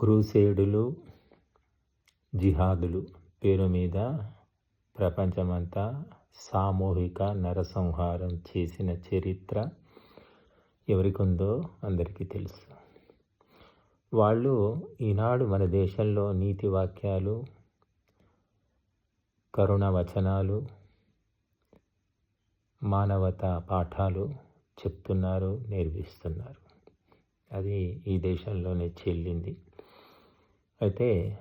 క్రూసేడులు జిహాదులు పేరు మీద ప్రపంచమంతా సామూహిక నరసంహారం చేసిన చరిత్ర ఎవరికుందో అందరికీ తెలుసు. వాళ్ళు ఈనాడు మన దేశంలో నీతి వాక్యాలు కరుణ వచనాలు మానవత పాఠాలు చెప్తున్నారు నేర్పిస్తున్నారు అది ఈ దేశంలోనే చెల్లింది. అయితే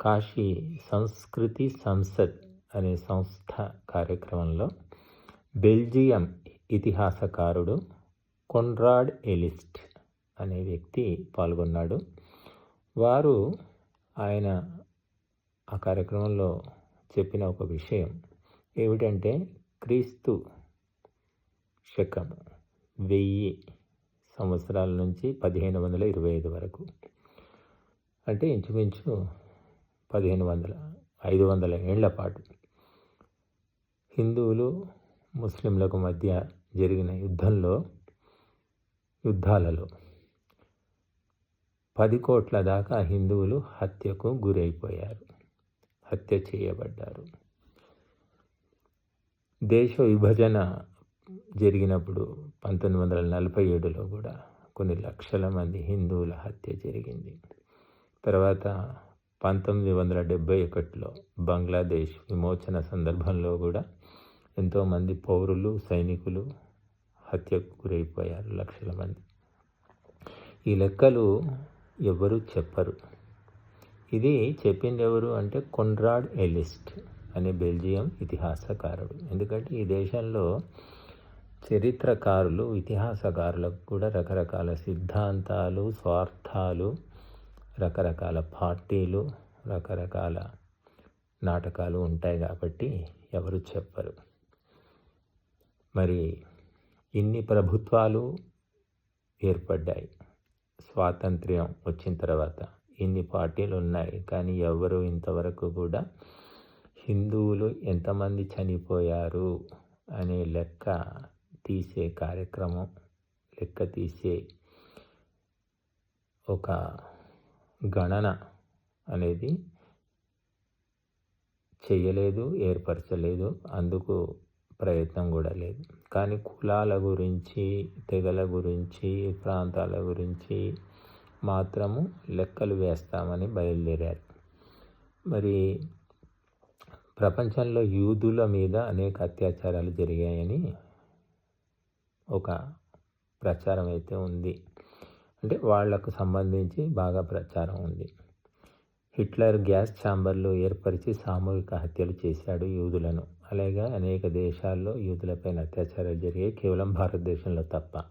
కాశీ సంస్కృతి సంసద్ అనే సంస్థ కార్యక్రమంలో బెల్జియం ఇతిహాసకారుడు కొన్రాడ్ ఎలిస్ట్ అనే వ్యక్తి పాల్గొన్నాడు. వారు ఆయన ఆ కార్యక్రమంలో చెప్పిన ఒక విషయం ఏమిటంటే క్రీస్తు శకం వెయ్యి సంవత్సరాల నుంచి పదిహేను వందల ఇరవై ఐదు వరకు అంటే ఇంచుమించు పదిహేను వందల ఐదు వందల ఏళ్ళ పాటు హిందువులు ముస్లింలకు మధ్య జరిగిన యుద్ధంలో యుద్ధాలలో పది కోట్ల దాకా హిందువులు హత్యకు గురైపోయారు హత్య చేయబడ్డారు. దేశ విభజన జరిగినప్పుడు పంతొమ్మిది వందల నలభై ఏడులో కూడా కొన్ని లక్షల మంది హిందువుల హత్య జరిగింది. తర్వాత పంతొమ్మిది వందల డెబ్భై ఒకటిలో బంగ్లాదేశ్ విమోచన సందర్భంలో కూడా ఎంతోమంది పౌరులు సైనికులు హత్యకు గురైపోయారు లక్షల మంది. ఈ లెక్కలు ఎవరు చెప్పరు. ఇది చెప్పింది ఎవరు అంటే కొన్రాడ్ ఎలిస్ట్ అనే బెల్జియం ఇతిహాసకారుడు. ఎందుకంటే ఈ దేశంలో చరిత్రకారులు ఇతిహాసకారులకు కూడా రకరకాల సిద్ధాంతాలు స్వార్థాలు రకరకాల పార్టీలు రకరకాల నాటకాలు ఉంటాయి కాబట్టి ఎవరు చెప్పరు. మరి ఇన్ని ప్రభుత్వాలు ఏర్పడ్డాయి. స్వాతంత్ర్యం వచ్చిన తర్వాత ఇన్ని పార్టీలు ఉన్నాయి. కానీ ఎవరు ఇంతవరకు కూడా హిందువులు ఎంతమంది చనిపోయారు అనే లెక్క తీసే కార్యక్రమం లెక్క తీసే ఒక గణన అనేది చేయలేదు ఏర్పరచలేదు అందుకు ప్రయత్నం కూడా లేదు. కానీ కులాల గురించి తెగల గురించి ప్రాంతాల గురించి మాత్రము లెక్కలు వేస్తామని బయలుదేరారు. మరి ప్రపంచంలో యూదుల మీద అనేక అత్యాచారాలు జరిగాయని ఒక ప్రచారం అయితే ఉంది. అంటే వాళ్ళకు సంబంధించి బాగా ప్రచారం ఉంది. హిట్లర్ గ్యాస్ ఛాంబర్లు ఏర్పరిచి సామూహిక హత్యలు చేశాడు యూదులను. అలాగే అనేక దేశాల్లో యూదులపైన అత్యాచారాలు జరిగాయి కేవలం భారతదేశంలో తప్ప.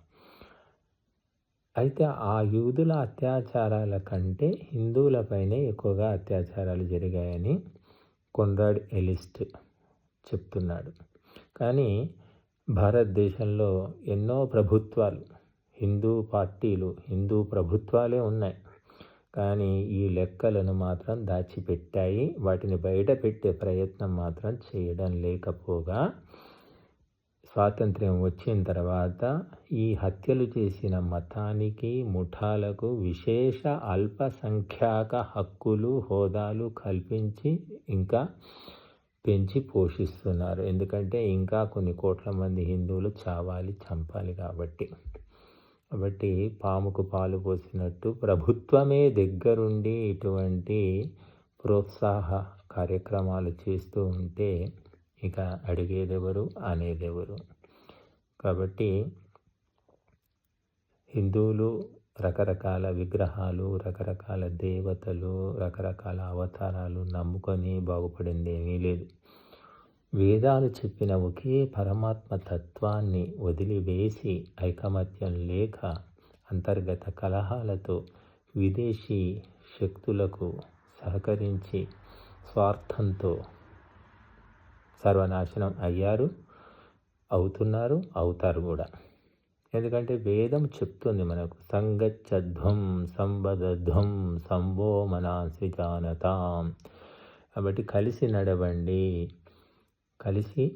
అయితే ఆ యూదుల అత్యాచారాల కంటే హిందువులపైనే ఎక్కువగా అత్యాచారాలు జరిగాయని కొన్రాడ్ ఎలిస్ట్ చెప్తున్నాడు. కానీ భారతదేశంలో ఎన్నో ప్రభుత్వాలు హిందూ పార్టీలు హిందూ ప్రభుత్వాలే ఉన్నాయి. కానీ ఈ లెక్కలను మాత్రం దాచిపెట్టాయి. వాటిని బయట పెట్టే ప్రయత్నం మాత్రం చేయడం లేకపోగా స్వాతంత్ర్యం వచ్చిన తర్వాత ఈ హత్యలు చేసిన మతానికి ముఠాలకు విశేష అల్పసంఖ్యాక హక్కులు హోదాలు కల్పించి ఇంకా పెంచి పోషిస్తున్నారు. ఎందుకంటే ఇంకా కొన్ని కోట్ల మంది హిందువులు చావాలి చంపాలి కాబట్టి. కాబట్టి పాముకు పాలు పోసినట్టు ప్రభుత్వమే దగ్గరుండి ఇటువంటి ప్రోత్సాహ కార్యక్రమాలు చేస్తూ ఉంటే ఇక అడిగేదెవరు అనేదెవరు? కాబట్టి హిందువులు రకరకాల విగ్రహాలు రకరకాల దేవతలు రకరకాల అవతారాలు నమ్ముకొని బాగుపడింది ఏమీ లేదు. వేదాలు చెప్పిన ఒకే పరమాత్మ తత్వాన్ని వదిలివేసి ఐకమత్యం లేక అంతర్గత కలహాలతో విదేశీ శక్తులకు సహకరించి స్వార్థంతో సర్వనాశనం అయ్యారు అవుతున్నారు అవుతారు కూడా. ఎందుకంటే వేదం చెప్తుంది మనకు సంగచ్చధ్వం సంబదధ్వం సంభో మనాసి జానతాం. కాబట్టి కలిసి నడవండి కలిసి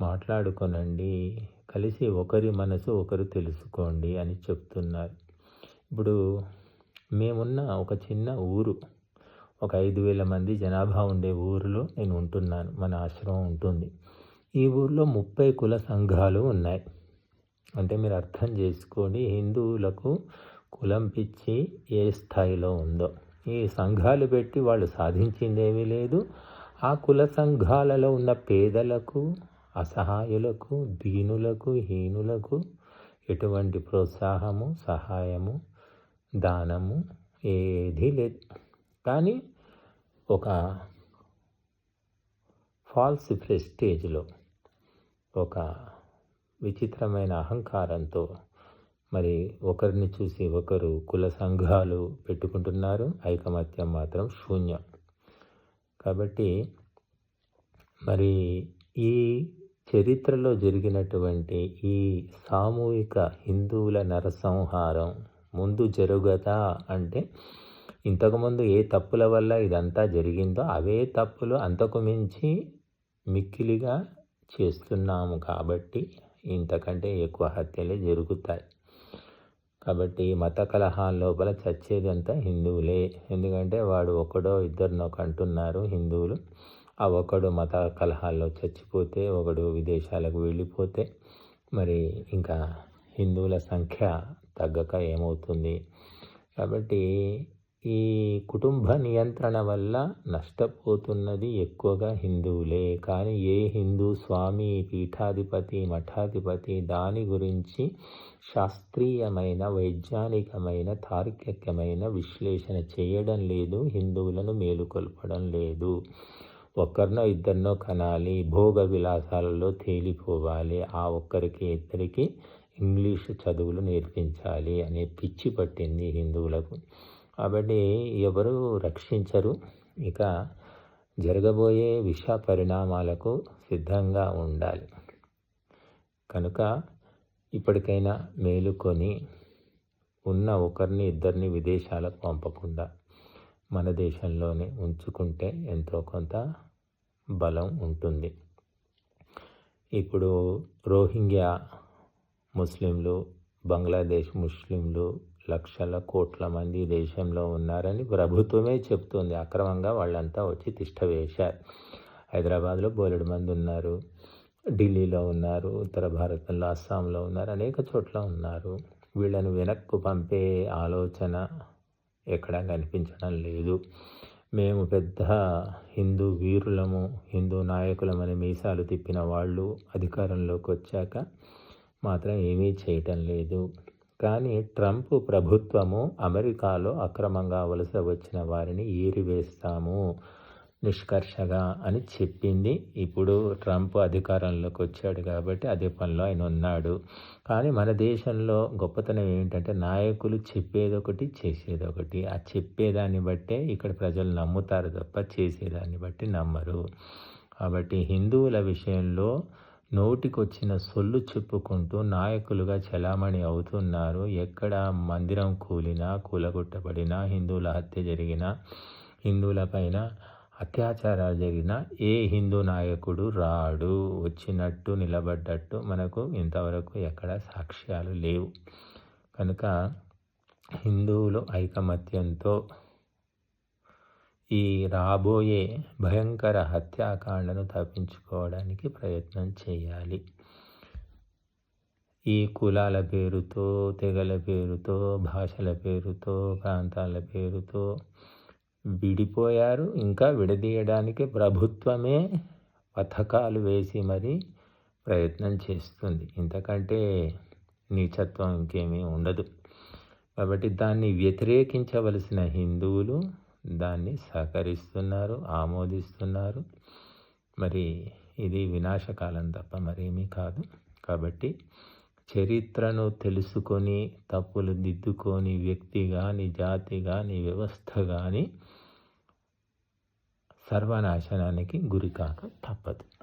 మాట్లాడుకొనండి. కలిసి ఒకరి మనసు ఒకరు తెలుసుకోండి అని చెప్తున్నారు. ఇప్పుడు మేమున్న ఒక చిన్న ఊరు ఒక ఐదు వేల మంది జనాభా ఉండే ఊరిలో నేను ఉంటున్నాను. మన ఆశ్రమం ఉంటుంది. ఈ ఊరిలో ముప్పై కుల సంఘాలు ఉన్నాయి. అంటే మీరు అర్థం చేసుకోండి హిందువులకు కులం పిచ్చి ఏ స్థాయిలో ఉందో ఈ సంఘాలు పెట్టి వాళ్ళు సాధించిందేమీ లేదు. ఆ కుల సంఘాలలో ఉన్న పేదలకు అసహాయులకు దీనులకు హీనులకు ఎటువంటి ప్రోత్సాహము సహాయము దానము ఏదీ లేదు. కానీ ఒక ఫాల్స్ ప్రెస్టేజ్లో ఒక విచిత్రమైన అహంకారంతో మరి ఒకరిని చూసి ఒకరు కుల సంఘాలు పెట్టుకుంటున్నారు ఐకమత్యం మాత్రం శూన్యం. కాబట్టి మరి ఈ చరిత్రలో జరిగినటువంటి ఈ సామూహిక హిందువుల నరసంహారం ముందు జరుగుతా అంటే ఇంతకుముందు ఏ తప్పుల వల్ల ఇదంతా జరిగిందో అవే తప్పులు అంతకు మించి మిక్కిలిగా చేస్తున్నాము కాబట్టి ఇంతకంటే ఎక్కువ హత్యలే జరుగుతాయి. కాబట్టి మత కలహాల లోపల చచ్చేదంతా హిందువులే. ఎందుకంటే వాడు ఒకడో ఇద్దరినొక అంటున్నారు హిందువులు. ఆ ఒకడు మత కలహాల్లో చచ్చిపోతే ఒకడు విదేశాలకు వెళ్ళిపోతే మరి ఇంకా హిందువుల సంఖ్య తగ్గక ఏమవుతుంది? కాబట్టి ఈ కుటుంబ నియంత్రణ వల్ల నష్టపోతున్నది ఎక్కువగా హిందువులే. కానీ ఏ హిందూ స్వామి పీఠాధిపతి మఠాధిపతి దాని గురించి శాస్త్రీయమైన వైజ్ఞానికమైన తార్కికమైన విశ్లేషణ చేయడం లేదు హిందువులను మేలుకొల్పడం లేదు. ఒక్కరినో ఇద్దరినో కనాలి భోగ విలాసాలలో తేలిపోవాలి ఆ ఒక్కరికి ఇద్దరికి ఇంగ్లీషు చదువులు నేర్పించాలి అనే పిచ్చి పట్టింది హిందువులకు. కాబట్టి ఎవరు రక్షించరు. ఇక జరగబోయే విష పరిణామాలకు సిద్ధంగా ఉండాలి. కనుక ఇప్పటికైనా మేలుకొని ఉన్న ఒకరిని ఇద్దరిని విదేశాలకు పంపకుండా మన దేశంలోనే ఉంచుకుంటే ఎంతో కొంత బలం ఉంటుంది. ఇప్పుడు రోహింగ్యా ముస్లింలు బంగ్లాదేశ్ ముస్లింలు లక్షల కోట్ల మంది దేశంలో ఉన్నారని ప్రభుత్వమే చెప్తుంది. అక్రమంగా వాళ్ళంతా వచ్చి తిష్ట వేశారు. హైదరాబాద్లో బోలెడు మంది ఉన్నారు. ఢిల్లీలో ఉన్నారు. ఉత్తర భారతంలో అస్సాంలో ఉన్నారు. అనేక చోట్ల ఉన్నారు. వీళ్ళను వెనక్కు పంపే ఆలోచన ఎక్కడా కనిపించడం లేదు. మేము పెద్ద హిందూ వీరులము హిందూ నాయకులమని మీసాలు తిప్పిన వాళ్ళు అధికారంలోకి వచ్చాక మాత్రం ఏమీ చేయటం లేదు. కానీ ట్రంప్ ప్రభుత్వము అమెరికాలో అక్రమంగా వలస వచ్చిన వారిని ఏరివేస్తాము నిష్కర్షగా అని చెప్పింది. ఇప్పుడు ట్రంప్ అధికారంలోకి వచ్చాడు కాబట్టి అదే పనిలో ఆయన ఉన్నాడు. కానీ మన దేశంలో గొప్పతనం ఏంటంటే నాయకులు చెప్పేదొకటి చేసేదొకటి. ఆ చెప్పేదాన్ని బట్టే ఇక్కడ ప్రజలు నమ్ముతారు తప్ప చేసేదాన్ని బట్టి నమ్మరు. కాబట్టి హిందువుల విషయంలో నోటికొచ్చిన సొల్లు చెప్పుకుంటూ నాయకులుగా చలామణి అవుతున్నారు. ఎక్కడ మందిరం కూలినా కూలగొట్టబడినా హిందువుల హత్య జరిగినా హిందువుల పైన అత్యాచారాలు జరిగినా ఏ హిందూ నాయకుడు రాడు. వచ్చినట్టు నిలబడ్డట్టు మనకు ఇంతవరకు ఎక్కడ సాక్ష్యాలు లేవు. కనుక హిందువులు ఐకమత్యంతో ఈ రాబోయే భయంకర హత్యాకాండను తప్పించుకోవడానికి ప్రయత్నం చేయాలి. ఈ కులాల పేరుతో తెగల పేరుతో భాషల పేరుతో ప్రాంతాల పేరుతో విడిపోయారు. ఇంకా విడదీయడానికి ప్రభుత్వమే పథకాలు వేసి మరి ప్రయత్నం చేస్తుంది. ఇంతకంటే నీచత్వం ఇంకేమీ ఉండదు. కాబట్టి దాన్ని వ్యతిరేకించవలసిన హిందువులు దాన్ని సహకరిస్తున్నారు ఆమోదిస్తున్నారు. మరి ఇది వినాశకాలం తప్ప మరేమీ కాదు. కాబట్టి చరిత్రను తెలుసుకొని తప్పులు దిద్దుకొని వ్యక్తి కానీ జాతి కానీ వ్యవస్థ కానీ సర్వనాశనానికి గురికాక తప్పదు.